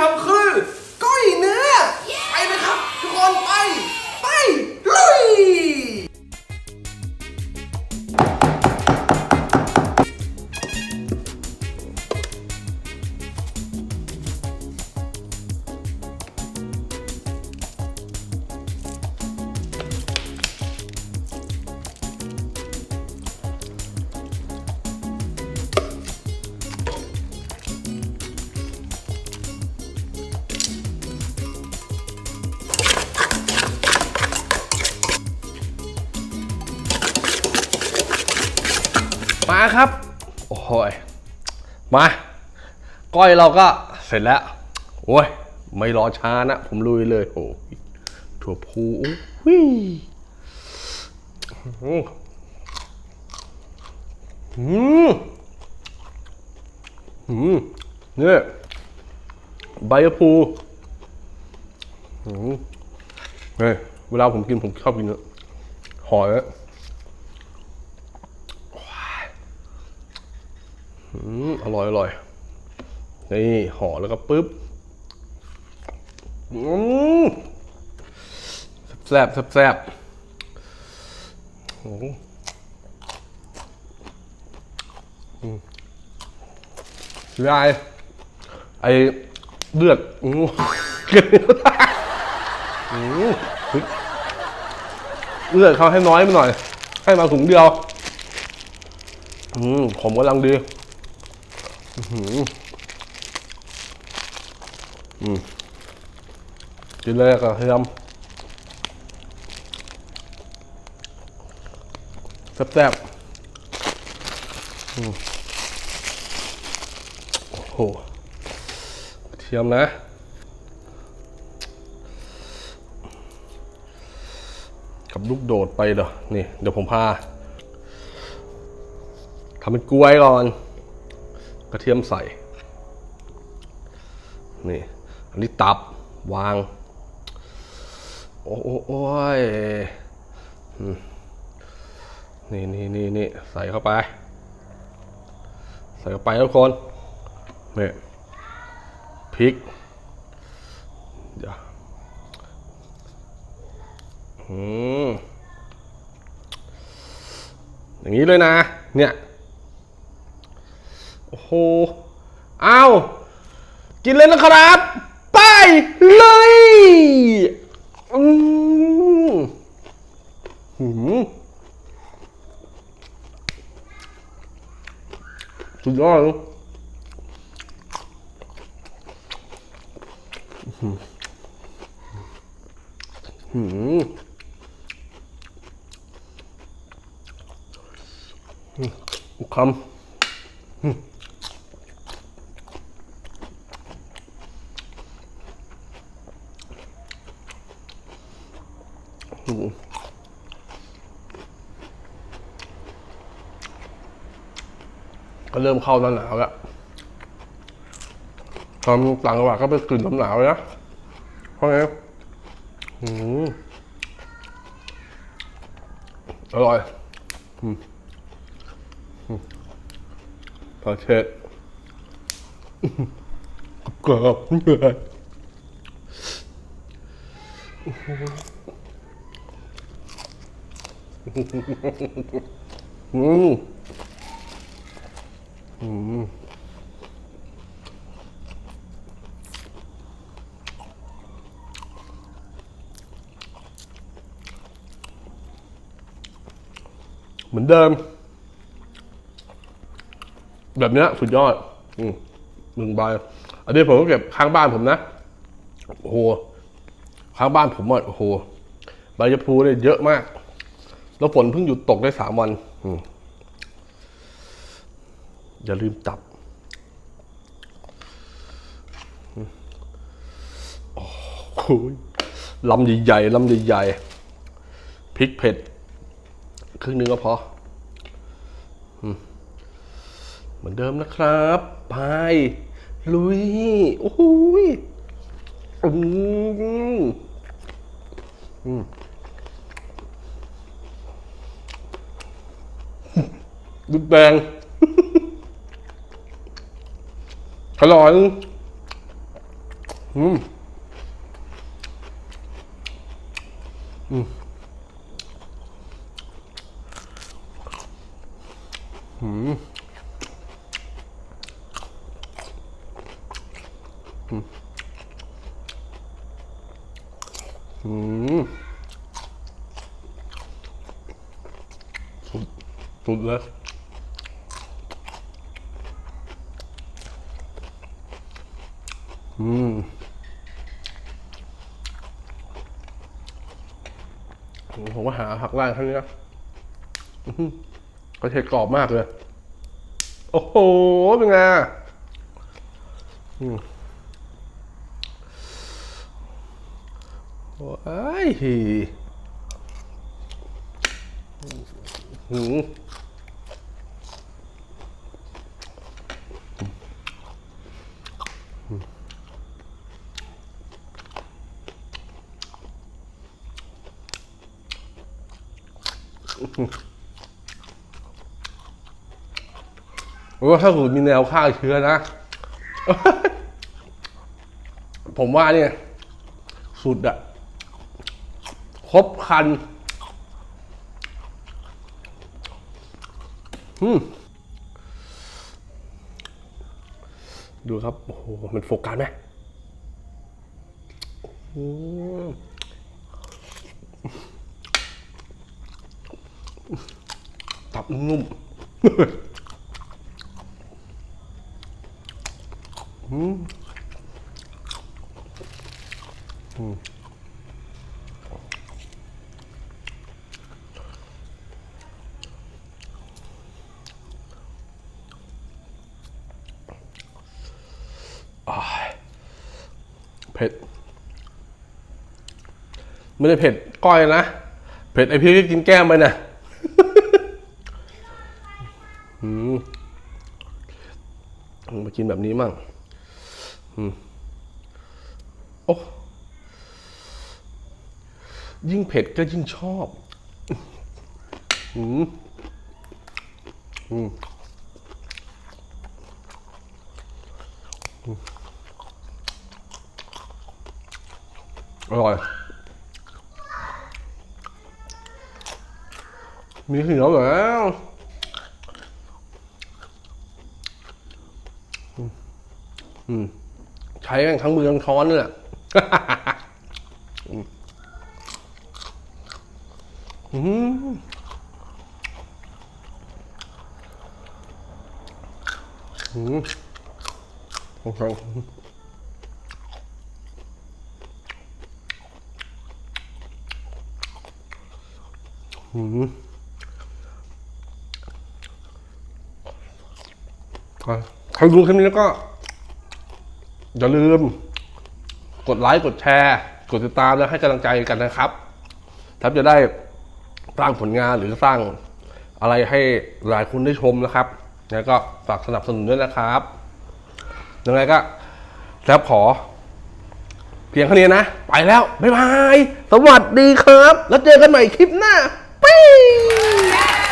ทำคื มาครับ โอ้ยมา ก้อยเราก็เสร็จแล้ว โอ้ย ไม่รอช้านะ ผมลุยเลยโอ้ถั่วพูวิอืมอืมอืมเนี่ยใบพูอืมเนี่ยเวลาผมกินผมชอบกินเนื้อหอย อะอืมอร่อยอร่อย นี่ห่อแล้วก็ปึ๊บอืมแซ่บแซ่บแซ่บโอ้โหอืมยายไอเลือดอือเลือดเขาให้น้อยไปหน่อย ให้มาถุงเดียว อืมผมกำลังดี อืมกินเลยกับเทียมแซ่บๆอืมโอ้โหเทียมนะ กับลูกโดดไปเด้อนี่ เดี๋ยวผมพาทำเป็นกล้วยก่อน กระเทียมใส่ นี่ อันนี้ตับวาง โอ้โอ้โอ้ยนี่นี่นี่นี่ใส่เข้าไป ใส่เข้าไปทุกคนนี่พริก เดี๋ยวอืมอย่างนี้เลยนะ เนี่ย โอ้โหเอากินเลยนะครับ ไปเลยอืมหืมสุดยอดเลยหืมหืมอีกคำ ก็เริ่มเข้าหน้าหนาวแล้วตอนต่างจังหวัดก็เป็นกลิ่นหนาวๆนะเพราะงอืมอร่อยอืมอืมปลาเช็ดกรอบเหนื่อยอืม เหมือนเดิม แบบนี้สุดยอด อืมหนึ่งใบอันนี้ผมก็เก็บข้างบ้านผมนะโอ้โหข้างบ้านผมอะโอ้โหใบชะพูเนี่ยเยอะมาก แล้วฝนเพิ่งหยุดตกได้สามวัน อืม อย่าลืมตับโอ้โหลำใหญ่ๆลำใหญ่ๆพริกเผ็ด ครึ่งหนึงก็พอเหมือนเดิมนะครับไปลุย โอ้โหยอืมอืมดูแดง อร่อยอืมอืมอืมอืมสุดสุดเลย อืมผมว่าหาผักล่างเท่านี้นะอื้อกระเทียมกรอบมากเลย โอ้โห เป็นไงอืมว้ายหืม โอ้ถ้าเกิดมีแนวฆ่าเชื้อนะ ผมว่าเนี่ย สุดอะครบคัน อืมดูครับ โอ้โห มันโฟกัสไหมอื มตับนุ่มอืมอ้ายเผ็ด ไม่ได้เผ็ดก้อยนะ เผ็ดไอพี่ที่กินแก้มไปนะ อืมมา กินแบบนี้มั่งอโอ้ยิ่งเผ็ดก็ยิ่งชอบอืมอืมอร่อย มีเหนียวแล้วอืมอืม ใช้แม่งทั้งมือทั้งช้อนนี่แหละอืมอืมอืมโอเคอืมอะใครดูคลิปนี้แล้วก็ อย่าลืม กดไลค์กดแชร์ กดติดตามและให้กำลังใจกันนะครับถ้าจะได้สร้างผลงานหรือสร้างอะไรให้หลายคนได้ชมนะครับแล้วก็ฝากสนับสนุนด้วยนะครับยังไงก็แล้วขอ เพียงเท่านี้นะ ไปแล้ว บ๊ายบาย สวัสดีครับ แล้วเจอกันใหม่คลิปหน้า ปิ้ง